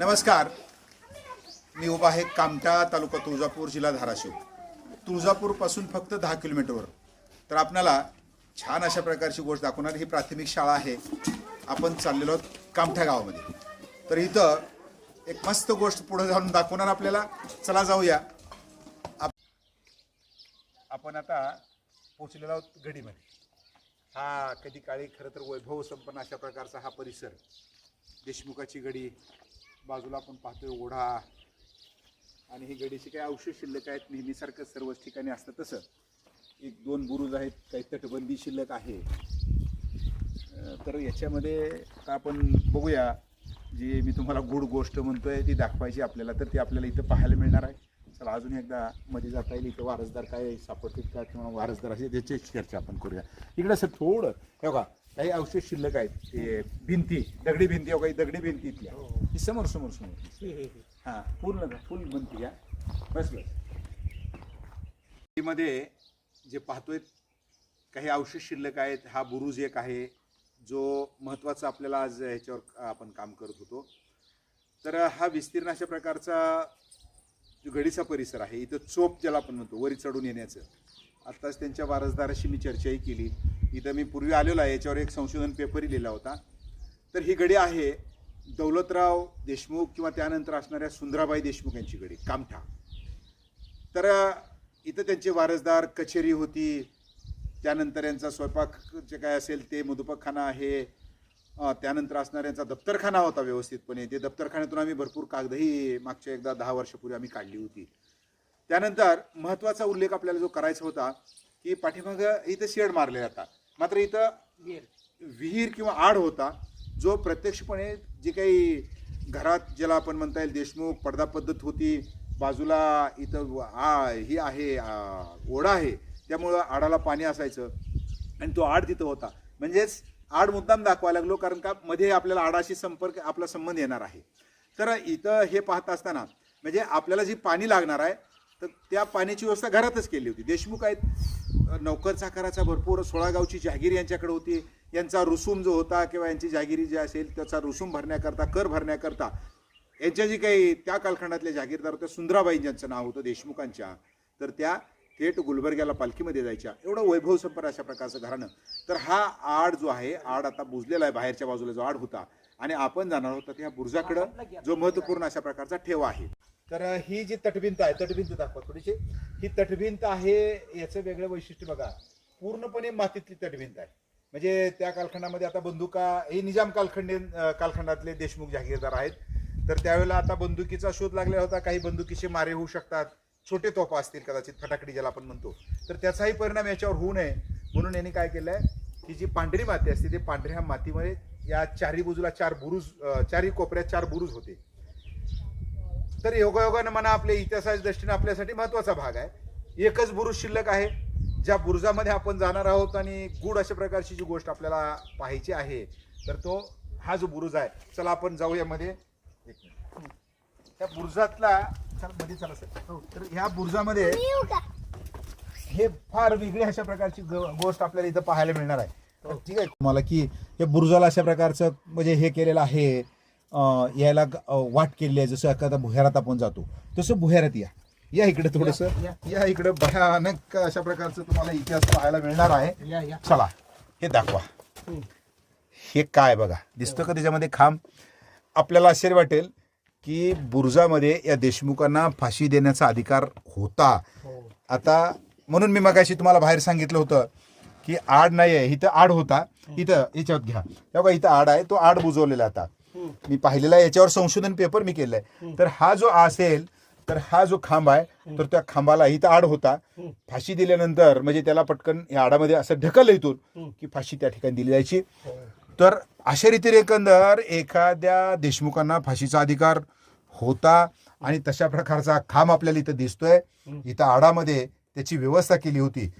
नमस्कार. मी उभा आहे कामठा तालुका तुळजापूर जिल्हा धाराशिव. तुळजापूरपासून फक्त दहा किलोमीटरवर. तर आपणाला छान अशा प्रकारची गोष्ट दाखवणार. ही प्राथमिक शाळा आहे. आपण चाललेलो आहोत कामठा गावामध्ये. तर इथं एक मस्त गोष्ट पुढे जाऊन दाखवणार आपल्याला. चला जाऊया. आपण आता पोचलेलो आहोत गडीमध्ये. हा कधी काळी खरं तर वैभव संपन्न अशा प्रकारचा हा परिसर. देशमुखाची गडी बाजूला आपण पाहतोय ओढा. आणि ही गडीचे काही अवशेष शिल्लक आहेत नेहमीसारखं सर्वच ठिकाणी असतं तसं. एक दोन बुरुज आहेत काही तटबंदी शिल्लक आहे. तर याच्यामध्ये आता आपण बघूया जी मी तुम्हाला गुड गोष्ट म्हणतोय ती दाखवायची आपल्याला तर ती आपल्याला इथं पाहायला मिळणार आहे. चला अजून एकदा मध्ये जाता येईल इथं वारसदार काय सापडतील का किंवा वारसदार असे त्याची चर्चा आपण करूया. इकडं असं थोडं हे बघा काही अवशेष शिल्लक आहेत ते भिंती दगडी भिंती हो काही दगडी भिंती इथल्या. ही समोर समोर समोर. हां पूर्ण फुल बनती या बस बस. मध्ये जे पाहतोय काही अवशेष शिल्लक आहेत हा बुरुज एक आहे जो महत्त्वाचा आपल्याला आज ह्याच्यावर आपण काम करत होतो. तर हा विस्तीर्ण अशा प्रकारचा जो गडीचा परिसर आहे इथं चोप ज्याला आपण म्हणतो वरी चढून येण्याचं. आत्ताच त्यांच्या वारसदाराशी मी चर्चाही केली. इथं मी पूर्वी आलेलो आहे याच्यावर एक संशोधन पेपरही लिहिला होता. तर ही गडी आहे दौलतराव देशमुख किंवा त्यानंतर असणाऱ्या सुंदराबाई देशमुख यांची गडी कामठा तर इथं त्यांचे वारसदार कचेरी होती. त्यानंतर यांचा स्वयंपाक जे काय असेल ते मधुपकखाना आहे. त्यानंतर असणारा यांचा दप्तरखाना होता व्यवस्थितपणे. ते दप्तरखान्यातून आम्ही भरपूर कागदही मागच्या एकदा दहा वर्षापूर्वी आम्ही काढली होती. त्यानंतर महत्त्वाचा उल्लेख आपल्याला जो करायचा होता की पाठीमागं इथं शेड मारले जातात मात्र इथं विहीर किंवा आड होता जो प्रत्यक्षपणे जे काही घरात ज्याला आपण म्हणता येईल देशमुख पडदा पद्धत होती बाजूला इथं आ ही आहे ओढा आहे त्यामुळं आडाला पाणी असायचं. आणि तो आड तिथं होता. म्हणजेच आड मुद्दाम दाखवायला लागलो कारण का मध्ये आपल्याला आडाशी संपर्क आपला संबंध येणार आहे. तर इथं हे पाहत असताना म्हणजे आपल्याला जी पाणी लागणार आहे तर त्या पाण्याची व्यवस्था घरातच केली होती. देशमुख आहेत. नौकर चाकाराचा भरपूर सोळागावची जहागीर यांच्याकडे होती. यांचा रुसूम जो होता किंवा यांची जागिरी जी असेल त्याचा रुसूम भरण्याकरता कर भरण्याकरता यांच्या जी काही त्या कालखंडातल्या जागीरदार होत्या सुंदराबाई ज्यांचं नाव होतं देशमुखांच्या तर त्या थेट गुलबर्ग्याला पालखीमध्ये जायच्या. एवढं वैभव संपर अशा प्रकारचं घराणं. तर हा आड जो आहे आड आता बुजलेला आहे बाहेरच्या बाजूला जो आड होता आणि आपण जाणार होता त्या बुर्जाकडं जो महत्त्वपूर्ण अशा प्रकारचा ठेवा आहे. तर ही जी तटभिंत आहे तटभिंत दाखवा थोडीशी. ही तटभिंत आहे याचं वेगळं वैशिष्ट्य बघा. पूर्णपणे मातीतली तटभिंत आहे. म्हणजे त्या कालखंडामध्ये आता बंदुका हे निजाम कालखंडे कालखंडातले देशमुख जहागीरदार आहेत. तर त्यावेळेला आता बंदुकीचा शोध लागला होता. काही बंदुकीचे मारे होऊ शकतात. छोटे तोफा असतील कदाचित फटाकडी ज्याला आपण म्हणतो. तर त्याचाही परिणाम याच्यावर होऊ नये. म्हणून यांनी काय केलंय? की जी पांढरी माती असते ते पांढऱ्या मातीमध्ये या चारी बाजूला चार बुरुज चारी चारही कोपऱ्यात चार बुरुज होते. तर योगायोगानं म्हणा आपल्या इतिहासाच्या दृष्टीने आपल्यासाठी महत्त्वाचा भाग आहे. एकच बुरुज शिल्लक आहे. ज्या बुरुजामध्ये आपण जाणार आहोत आणि गुड अशा प्रकारची जी गोष्ट आपल्याला पाहायची आहे तर तो हा जो बुरुज आहे चला आपण जाऊया मध्ये एक मिनिट. त्या बुरुजातला चला मध्ये चला सर. हो, तर ह्या बुरुजामध्ये हे फार वेगळी अशा प्रकारची ग- गोष्ट आपल्याला इथं पाहायला मिळणार आहे. ठीक आहे तुम्हाला की हे बुरुजाला अशा प्रकारचं म्हणजे हे केलेलं आहे यायला ग- वाट केलेली आहे जसं एखादा भुयारात आपण जातो तसं भुयारात या. या इकडे थोडस. या. इकडे भयानक अशा प्रकारचं तुम्हाला इतिहास पाहायला मिळणार आहे. चला हे दाखवा. हे काय बघा दिसतं का त्याच्यामध्ये खांब? आपल्याला आश्चर्य वाटेल की बुरुजामध्ये या देशमुखांना फाशी देण्याचा अधिकार होता. आता म्हणून मी मगाशी तुम्हाला बाहेर सांगितलं होतं की आड नाही आहे इथं आड होता. इथं याच्यावर घ्या. तेव्हा इथं आड आहे तो आड बुजवलेला आता. मी पाहिलेला आहे याच्यावर संशोधन पेपर मी केलंय. तर हा जो असेल तर हा जो खांब आहे तर त्या खांबाला इथं आड होता. फाशी दिल्यानंतर म्हणजे त्याला पटकन या आडामध्ये असं ढकललं इथून की फाशी त्या ठिकाणी दिली जायची. तर अशा रीतीने एकंदर एखाद्या देशमुखांना फाशीचा अधिकार होता आणि तशा प्रकारचा खांब आपल्याला इथं दिसतोय. इथं आडामध्ये त्याची व्यवस्था केली होती.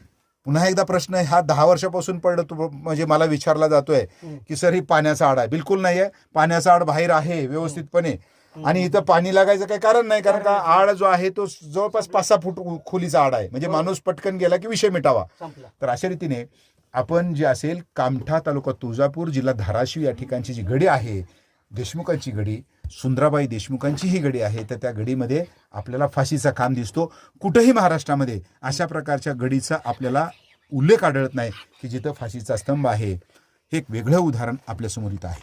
पुन्हा एकदा प्रश्न हा दहा वर्षापासून पडलं तो म्हणजे मला विचारला जातोय की सर ही पाण्याचा आड आहे. बिलकुल नाही आहे पाण्याचा आड बाहेर आहे व्यवस्थितपणे. आणि इथं पाणी लागायचं काही कारण नाही कारण का आड जो आहे तो जवळपास पाच सहा फूट खोलीचा आड आहे. म्हणजे माणूस पटकन गेला की विषय मिटावा. तर अशा रीतीने आपण जे असेल कामठा तालुका तुळजापूर जिल्हा धाराशिव या ठिकाणची जी गडी आहे देशमुखांची गडी सुंदराबाई देशमुखांची ही गडी आहे तर त्या गडीमध्ये आपल्याला फाशीचा काम दिसतो. कुठंही महाराष्ट्रामध्ये अशा प्रकारच्या गडीचा आपल्याला उल्लेख आढळत नाही की जिथं फाशीचा स्तंभ आहे. हे एक वेगळं उदाहरण आपल्यासमोर इथं आहे.